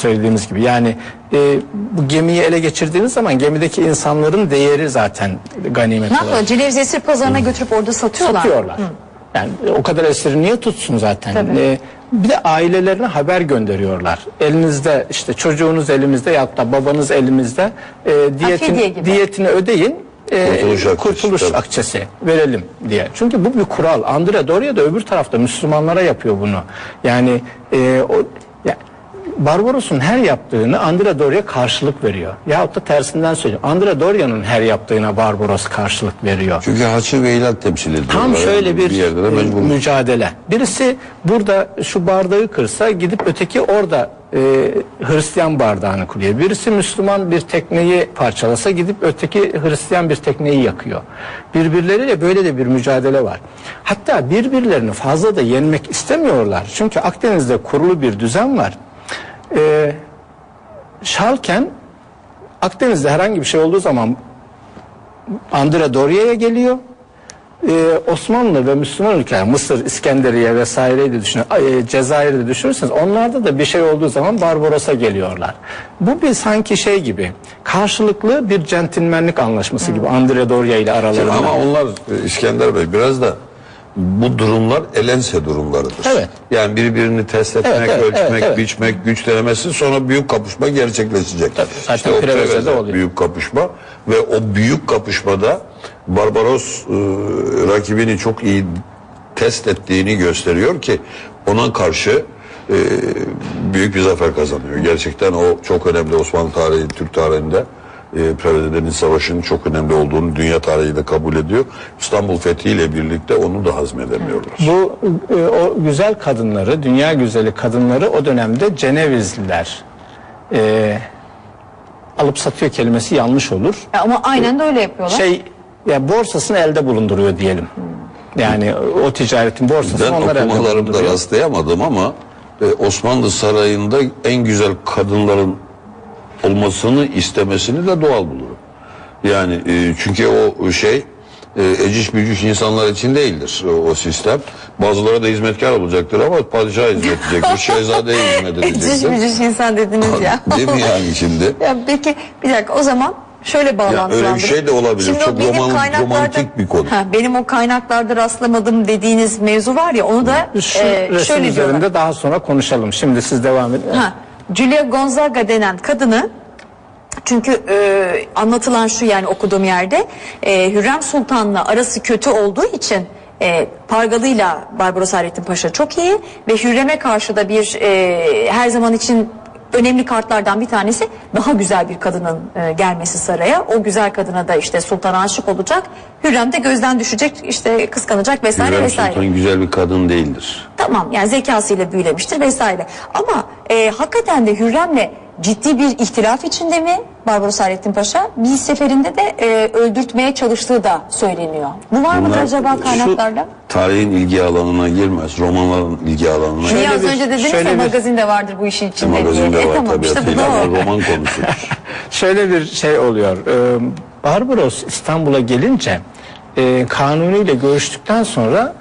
söylediğimiz gibi. Yani e, bu gemiyi ele geçirdiğiniz zaman gemideki insanların değeri zaten ganimet Ne olarak yapıyor? Ceneviz esir pazarına götürüp orada satıyorlar. satıyorlar. Yani o kadar esiri niye tutsun zaten? Tabii. Ee, bir de ailelerine haber gönderiyorlar. Elinizde işte çocuğunuz elimizde ya da babanız elimizde e, diyetin, gibi. diyetini ödeyin. e, Kurtuluş akçesi, kurtuluş tabii. akçesi verelim diye. Çünkü bu bir kural. Andrea Doria da öbür tarafta Müslümanlara yapıyor bunu. Yani e, o Barbaros'un her yaptığını Andrea Doria karşılık veriyor. Yahut da tersinden söyleyeyim. Andrea Doria'nın her yaptığına Barbaros karşılık veriyor. Çünkü haçı ve ilal temsil ediyorlar. Tam şöyle bir, yerde de e, mecbur. mücadele. Birisi burada şu bardağı kırsa gidip öteki orada e, Hristiyan bardağını kuruyor. Birisi Müslüman bir tekneyi parçalasa gidip öteki Hristiyan bir tekneyi yakıyor. Birbirleriyle böyle de bir mücadele var. Hatta birbirlerini fazla da yenmek istemiyorlar. Çünkü Akdeniz'de kurulu bir düzen var. E, Şalken Akdeniz'de herhangi bir şey olduğu zaman Andrea Doria'ya geliyor. Ee, Osmanlı ve Müslüman ülkeler Mısır, İskenderiye vesaireyi de düşünün, e, Cezayir'i de düşünürseniz onlarda da bir şey olduğu zaman Barbaros'a geliyorlar. Bu bir sanki şey gibi karşılıklı bir centilmenlik anlaşması gibi Andrea Doria ile aralarında. Ama onlar e, İskender Bey biraz da bu durumlar elense durumlarıdır. Evet. Yani birbirini test etmek, Evet, evet, ölçmek, evet, evet. biçmek, güç denemesi sonra büyük kapışma gerçekleşecek. Tabii, zaten o Prevez'de Prevez'de oluyor. büyük kapışma ve o büyük kapışmada Barbaros e, rakibini çok iyi test ettiğini gösteriyor ki ona karşı e, büyük bir zafer kazanıyor. Gerçekten o çok önemli Osmanlı tarihi, Türk tarihinde e, Preveze Deniz Savaşı'nın çok önemli olduğunu dünya tarihi de kabul ediyor. İstanbul fethiyle birlikte onu da hazmedemiyorlar. Bu e, o güzel kadınları, dünya güzeli kadınları o dönemde Cenevizliler e, alıp satıyor kelimesi yanlış olur. Ya ama aynen de öyle yapıyorlar. şey ya borsasını elde bulunduruyor diyelim. Yani o ticaretin borsasını Ben onlar elde okumalarımda bulunduruyor. rastlayamadım ama e, Osmanlı Sarayı'nda en güzel kadınların olmasını istemesini de doğal bulurum. Yani e, çünkü o şey e, eciş bücüş insanlar için değildir o, o sistem. Bazıları da hizmetkar olacaktır ama padişaha hizmet edecektir, şehzadeye hizmet Eciş edecektir. bücüş insan dediniz ya. Değil mi yani şimdi? ya peki bir dakika o zaman şöyle Ya bağlantılandırın. öyle bir şey de olabilir. Şimdi Çok benim roman- romantik bir konu. Ha, benim o kaynaklarda rastlamadım dediğiniz mevzu var ya onu da Şu e, resim şöyle üzerinde diyorlar. daha sonra konuşalım. Şimdi siz devam edin. Ha, Julia Gonzaga denen kadını çünkü e, anlatılan şu yani okuduğum yerde e, Hürrem Sultan'la arası kötü olduğu için e, Pargalı'yla Barbaros Hayrettin Paşa çok iyi ve Hürrem'e karşı da bir e, her zaman için önemli kartlardan bir tanesi daha güzel bir kadının e, gelmesi saraya. O güzel kadına da işte sultan aşık olacak. Hürrem de gözden düşecek işte kıskanacak vesaire Hürrem vesaire. Sultan güzel bir kadın değildir. Tamam yani zekasıyla büyülemiştir vesaire. Ama e, hakikaten de Hürrem'le ciddi bir ihtilaf içinde mi Barbaros Hayrettin Paşa? Bir seferinde de e, öldürtmeye çalıştığı da söyleniyor. Bu var mıdır Bunlar acaba şu kaynaklarda? tarihin ilgi alanına girmez. Romanların ilgi alanına Niye Şöyle az bir- önce dediniz şöyle ya bir- magazinde vardır bu işin içinde diye. Magazinde E, var tamam işte bu tabiatıyla da ama o. roman konusudur. Şöyle bir şey oluyor. Ee, Barbaros İstanbul'a gelince e, Kanuni ile görüştükten sonra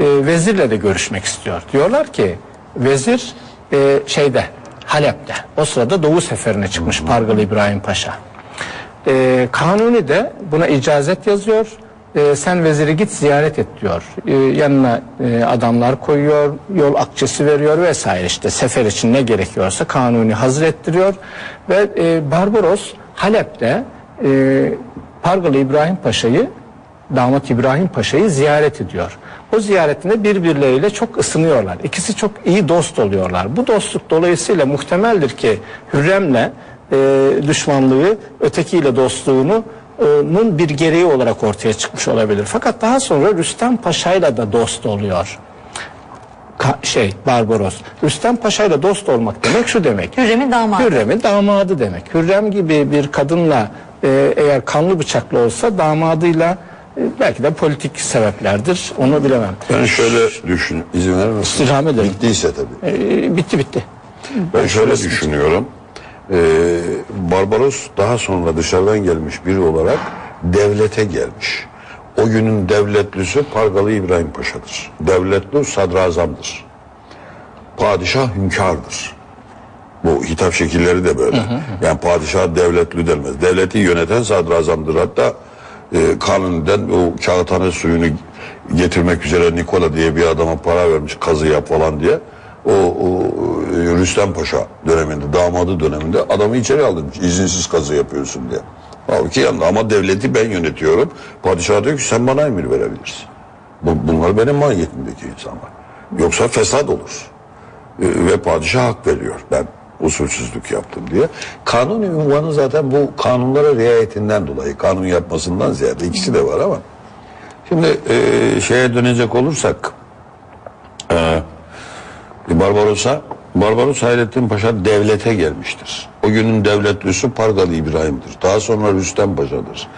e, vezirle de görüşmek istiyor. Diyorlar ki vezir e, şeyde Halep'te. O sırada Doğu seferine çıkmış Pargalı İbrahim Paşa. E, Kanuni de buna icazet yazıyor. E, sen veziri git ziyaret et diyor. E, yanına e, adamlar koyuyor, yol akçesi veriyor vesaire işte sefer için ne gerekiyorsa Kanuni hazır ettiriyor ve e, Barbaros Halep'te e, Pargalı İbrahim Paşa'yı damat İbrahim Paşa'yı ziyaret ediyor. O ziyaretinde birbirleriyle çok ısınıyorlar. İkisi çok iyi dost oluyorlar. Bu dostluk dolayısıyla muhtemeldir ki Hürrem'le e, düşmanlığı ötekiyle dostluğunu e, nun bir gereği olarak ortaya çıkmış olabilir. Fakat daha sonra Rüstem Paşa'yla da dost oluyor. Ka- şey Barbaros. Rüstem Paşa'yla dost olmak demek şu demek. Hürrem'in damadı. Hürrem'in damadı demek. Hürrem gibi bir kadınla e, eğer kanlı bıçaklı olsa damadıyla belki de politik sebeplerdir. Onu bilemem. Ben şöyle düşün, izin verir misin? İstirham ederim. Bittiyse tabii. E, bitti bitti. Ben şöyle düşünüyorum. Ee, Barbaros daha sonra dışarıdan gelmiş biri olarak devlete gelmiş. O günün devletlisi Pargalı İbrahim Paşa'dır. Devletli sadrazamdır. Padişah hünkârdır. Bu hitap şekilleri de böyle. Yani padişah devletli denmez. Devleti yöneten sadrazamdır. Hatta e, o kağıthane suyunu getirmek üzere Nikola diye bir adama para vermiş kazı yap falan diye. O, o e, Rüstem Paşa döneminde, damadı döneminde adamı içeri aldırmış. izinsiz kazı yapıyorsun diye. Halbuki yanında ama devleti ben yönetiyorum. Padişah diyor ki sen bana emir verebilirsin. Bu, bunlar benim mahiyetimdeki insanlar. Yoksa fesat olur. Ee, ve padişah hak veriyor. Ben usulsüzlük yaptım diye. Kanun ünvanı zaten bu kanunlara riayetinden dolayı. Kanun yapmasından ziyade ikisi de var ama. Şimdi e, şeye dönecek olursak e, Barbaros'a Barbaros Hayrettin Paşa devlete gelmiştir. O günün devletlisi Pargalı İbrahim'dir. Daha sonra Rüstem Paşa'dır.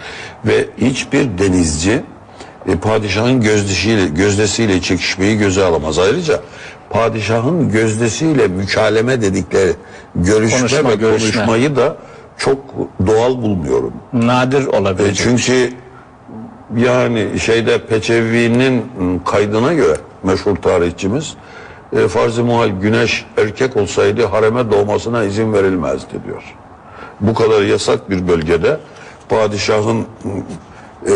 Ve hiçbir denizci e, padişahın gözdesiyle, gözdesiyle çekişmeyi göze alamaz. Ayrıca padişahın gözdesiyle mükaleme dedikleri görüşme Konuşma, ve görüşme. konuşmayı da çok doğal bulmuyorum. Nadir E, olabilecek. çünkü yani şeyde Peçevi'nin kaydına göre meşhur tarihçimiz e, farz-ı muhal güneş erkek olsaydı hareme doğmasına izin verilmezdi diyor. Bu kadar yasak bir bölgede padişahın e,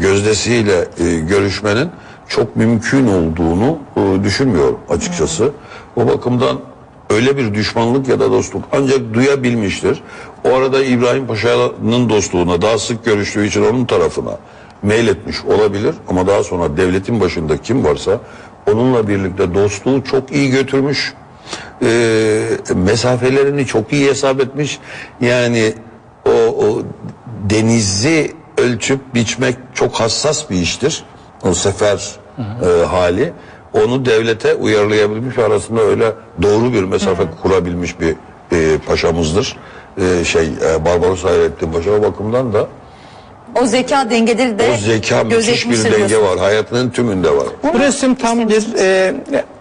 gözdesiyle e, görüşmenin çok mümkün olduğunu e, düşünmüyorum açıkçası. O bakımdan öyle bir düşmanlık ya da dostluk ancak duyabilmiştir. O arada İbrahim Paşa'nın dostluğuna daha sık görüştüğü için onun tarafına meyletmiş olabilir ama daha sonra devletin başında kim varsa onunla birlikte dostluğu çok iyi götürmüş. Ee, mesafelerini çok iyi hesap etmiş. Yani o, o denizi ölçüp biçmek çok hassas bir iştir. O sefer e, hali. Onu devlete uyarlayabilmiş arasında öyle doğru bir mesafe kurabilmiş bir e, paşamızdır. E, şey e, Barbaros Hayrettin Paşa o bakımdan da O zeka dengeleri de o zeka müthiş bir denge diyorsun. var. Hayatının tümünde var. Bu resim tam bir e,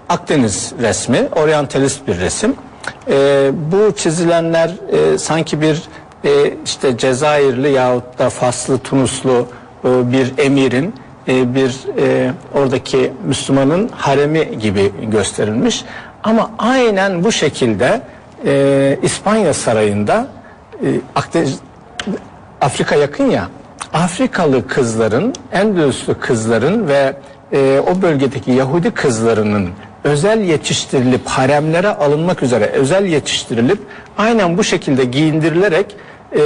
Akdeniz resmi, oryantalist bir resim. E, bu çizilenler e, sanki bir e, işte Cezayirli yahut da Faslı, Tunuslu e, bir emirin e, bir e, oradaki Müslümanın haremi gibi gösterilmiş. Ama aynen bu şekilde e, İspanya sarayında e, Akdeniz Afrika yakın ya. Afrikalı kızların, Endülüslü kızların ve e, o bölgedeki Yahudi kızlarının özel yetiştirilip haremlere alınmak üzere özel yetiştirilip aynen bu şekilde giyindirilerek e,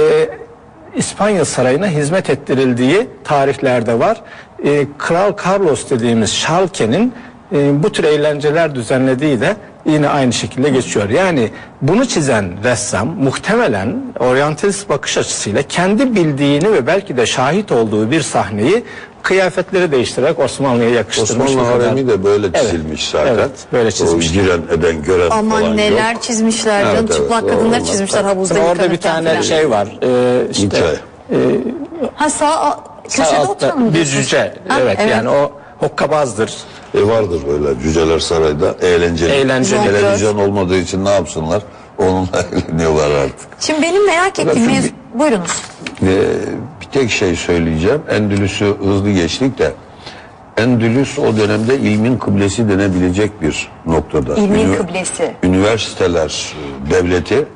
İspanya sarayına hizmet ettirildiği tarihlerde var. E, Kral Carlos dediğimiz Şalke'nin e, bu tür eğlenceler düzenlediği de yine aynı şekilde geçiyor. Yani bunu çizen ressam muhtemelen oryantalist bakış açısıyla kendi bildiğini ve belki de şahit olduğu bir sahneyi kıyafetleri değiştirerek Osmanlı'ya yakıştırmış. Osmanlı haremi de böyle Evet, çizilmiş zaten. Evet, böyle O çizmişler. giren, eden, gören falan Aman neler yok. çizmişler Evet, evet, Çıplak onlar- çizmişler havuzda Sonra orada bir tane falan. şey var. e, işte Hikaye. Ha sağ sağ köşede altta oturan mı bir cüce. Ha, evet, yani o hokkabazdır. E vardır böyle cüceler sarayda eğlenceli. Eğlenceli. Televizyon olmadığı için ne yapsınlar? Onunla eğleniyorlar artık. Şimdi benim merak ettiğim mevzu... Buyurunuz. Ee, bir tek şey söyleyeceğim. Endülüs'ü hızlı geçtik de Endülüs o dönemde ilmin kıblesi denebilecek bir noktada. İlmin Ünü- kıblesi. Üniversiteler e, devleti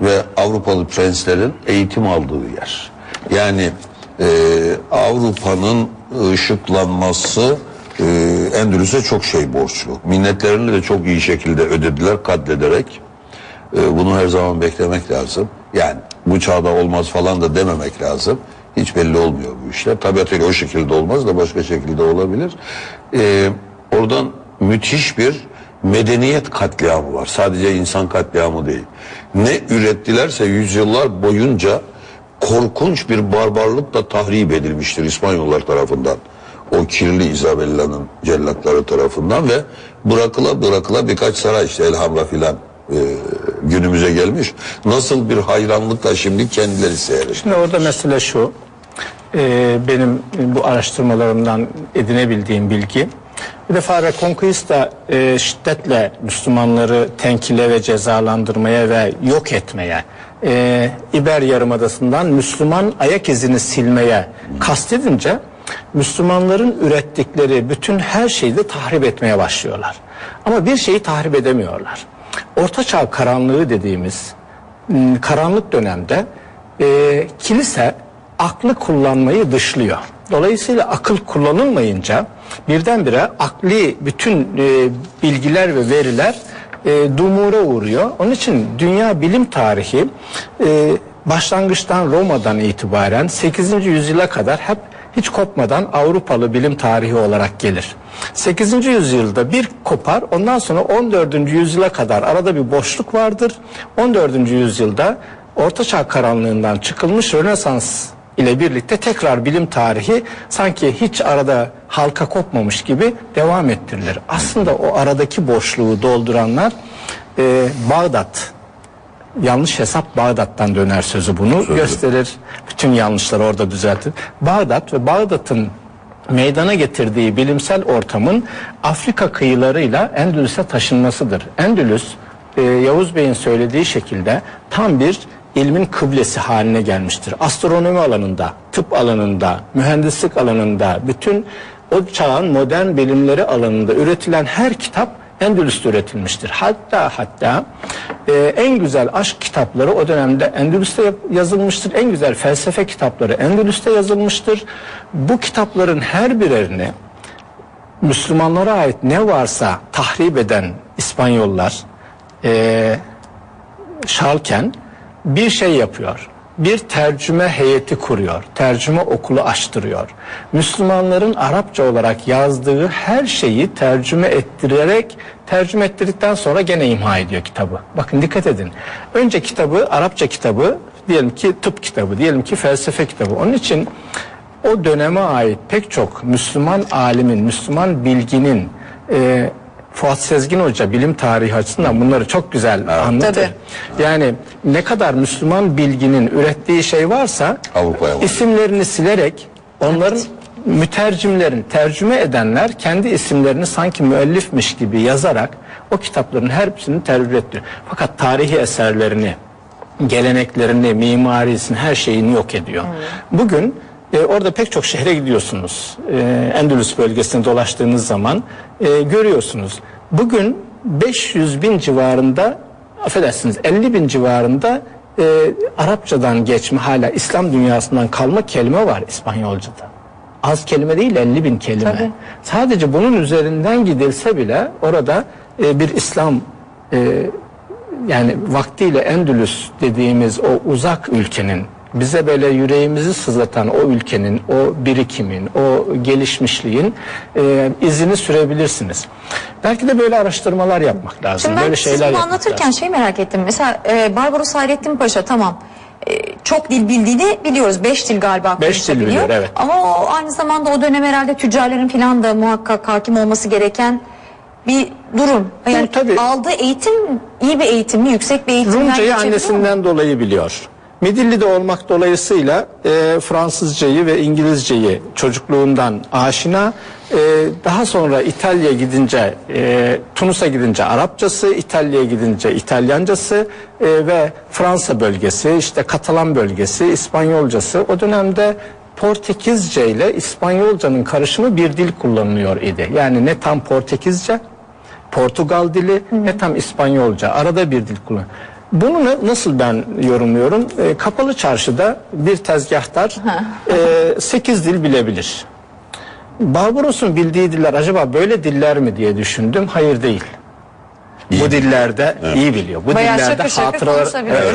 ve Avrupalı prenslerin eğitim aldığı yer. Yani e, Avrupa'nın ışıklanması e, Endülüs'e çok şey borçlu. Minnetlerini de çok iyi şekilde ödediler katlederek. E, bunu her zaman beklemek lazım. Yani bu çağda olmaz falan da dememek lazım. Hiç belli olmuyor bu işler. Tabiatıyla o şekilde olmaz da başka şekilde olabilir. E, oradan müthiş bir medeniyet katliamı var. Sadece insan katliamı değil. Ne ürettilerse yüzyıllar boyunca korkunç bir barbarlıkla tahrip edilmiştir İspanyollar tarafından. O kirli Isabella'nın cellatları tarafından ve bırakıla bırakıla birkaç saray işte Elhamra filan e, günümüze gelmiş. Nasıl bir hayranlıkla şimdi kendileri seyrediyor. Şimdi orada mesele şu. E, benim bu araştırmalarımdan edinebildiğim bilgi. Bir defa Reconquista e, şiddetle Müslümanları tenkile ve cezalandırmaya ve yok etmeye, e, İber Yarımadası'ndan Müslüman ayak izini silmeye kastedince Müslümanların ürettikleri bütün her şeyi de tahrip etmeye başlıyorlar. Ama bir şeyi tahrip edemiyorlar. Orta Çağ karanlığı dediğimiz karanlık dönemde e, kilise aklı kullanmayı dışlıyor. Dolayısıyla akıl kullanılmayınca birdenbire akli bütün e, bilgiler ve veriler e, dumura uğruyor. Onun için dünya bilim tarihi e, başlangıçtan Roma'dan itibaren 8. yüzyıla kadar hep hiç kopmadan Avrupalı bilim tarihi olarak gelir. 8. yüzyılda bir kopar ondan sonra 14. yüzyıla kadar arada bir boşluk vardır. 14. yüzyılda Ortaçağ karanlığından çıkılmış Rönesans ile birlikte tekrar bilim tarihi sanki hiç arada halka kopmamış gibi devam ettirilir. Aslında o aradaki boşluğu dolduranlar e, Bağdat yanlış hesap Bağdat'tan döner sözü bunu gösterir. Bütün yanlışları orada düzeltir. Bağdat ve Bağdat'ın meydana getirdiği bilimsel ortamın Afrika kıyılarıyla Endülüs'e taşınmasıdır. Endülüs e, Yavuz Bey'in söylediği şekilde tam bir ilmin kıblesi haline gelmiştir. Astronomi alanında, tıp alanında, mühendislik alanında, bütün o çağın modern bilimleri alanında üretilen her kitap Endülüs'te üretilmiştir. Hatta hatta e, en güzel aşk kitapları o dönemde Endülüs'te yazılmıştır. En güzel felsefe kitapları Endülüs'te yazılmıştır. Bu kitapların her birerini Müslümanlara ait ne varsa tahrip eden İspanyollar e, Şalken bir şey yapıyor. Bir tercüme heyeti kuruyor. Tercüme okulu açtırıyor. Müslümanların Arapça olarak yazdığı her şeyi tercüme ettirerek tercüme ettirdikten sonra gene imha ediyor kitabı. Bakın dikkat edin. Önce kitabı Arapça kitabı diyelim ki tıp kitabı, diyelim ki felsefe kitabı. Onun için o döneme ait pek çok Müslüman alimin, Müslüman bilginin e, Fuat Sezgin Hoca bilim tarihi açısından bunları çok güzel anlatır. Tabii. Yani ne kadar Müslüman bilginin ürettiği şey varsa Avrupa'ya var. isimlerini silerek onların mütercimlerin, tercüme edenler kendi isimlerini sanki müellifmiş gibi yazarak o kitapların hepsini tercüme ettiriyor. Fakat tarihi eserlerini, geleneklerini, mimarisini, her şeyini yok ediyor. Bugün e, orada pek çok şehre gidiyorsunuz. E, Endülüs bölgesinde dolaştığınız zaman e, görüyorsunuz. Bugün 500 bin civarında, affedersiniz 50 bin civarında e, Arapçadan geçme hala İslam dünyasından kalma kelime var İspanyolca'da. Az kelime değil 50 bin kelime. Tabii. Sadece bunun üzerinden gidilse bile orada e, bir İslam e, yani vaktiyle Endülüs dediğimiz o uzak ülkenin bize böyle yüreğimizi sızlatan o ülkenin, o birikimin, o gelişmişliğin e, izini sürebilirsiniz. Belki de böyle araştırmalar yapmak lazım. Şimdi ben böyle siz şeyler bunu yapmak anlatırken lazım. şey merak ettim. Mesela e, Barbaros Hayrettin Paşa tamam e, çok dil bildiğini biliyoruz. Beş dil galiba Beş dil biliyor, evet. Ama o aynı zamanda o dönem herhalde tüccarların falan da muhakkak hakim olması gereken bir durum. Yani tabii. aldığı eğitim iyi bir eğitim mi? Yüksek bir eğitimden Rumcayı annesinden dolayı biliyor. Midilli'de olmak dolayısıyla e, Fransızcayı ve İngilizceyi çocukluğundan aşina. E, daha sonra İtalya gidince, e, Tunus'a gidince Arapçası, İtalya'ya gidince İtalyancası e, ve Fransa bölgesi, işte Katalan bölgesi, İspanyolcası. O dönemde Portekizce ile İspanyolcanın karışımı bir dil kullanılıyor idi. Yani ne tam Portekizce, Portugal dili ve tam İspanyolca arada bir dil kullan. Bunu na- nasıl ben yorumluyorum? E, kapalı çarşıda bir tezgahtar 8 dil bilebilir. Barbaros'un bildiği diller acaba böyle diller mi diye düşündüm. Hayır değil. Bu dillerde iyi biliyor. Bu Bayağı dillerde şakır şakır hatıralar, konuşabiliyor. evet,